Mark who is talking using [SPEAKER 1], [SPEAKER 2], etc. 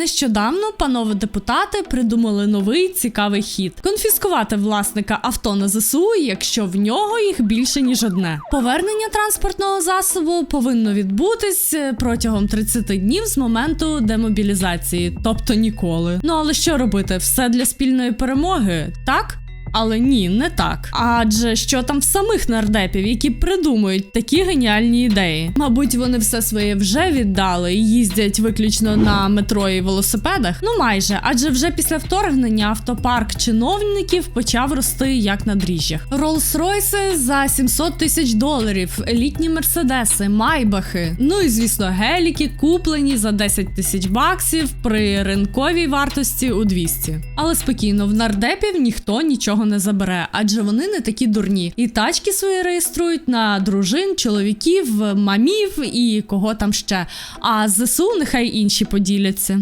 [SPEAKER 1] Нещодавно панове депутати придумали новий цікавий хід: конфіскувати власника авто на ЗСУ, якщо в нього їх більше ніж одне. Повернення транспортного засобу повинно відбутись е, протягом 30 днів з моменту демобілізації, тобто ніколи. Ну але що робити? Все для спільної перемоги, так? Але ні, не так. Адже що там в самих нардепів, які придумують такі геніальні ідеї? Мабуть, вони все своє вже віддали і їздять виключно на метро і велосипедах. Ну майже, адже вже після вторгнення автопарк чиновників почав рости як на дріжджах. Роллс-Ройси за 700 тисяч доларів, елітні мерседеси, майбахи. Ну і звісно, геліки куплені за 10 тисяч баксів при ринковій вартості у 200. Але спокійно, в нардепів ніхто нічого не забере, адже вони не такі дурні. І тачки свої реєструють на дружин, чоловіків, мамів і кого там ще. А ЗСУ нехай інші поділяться.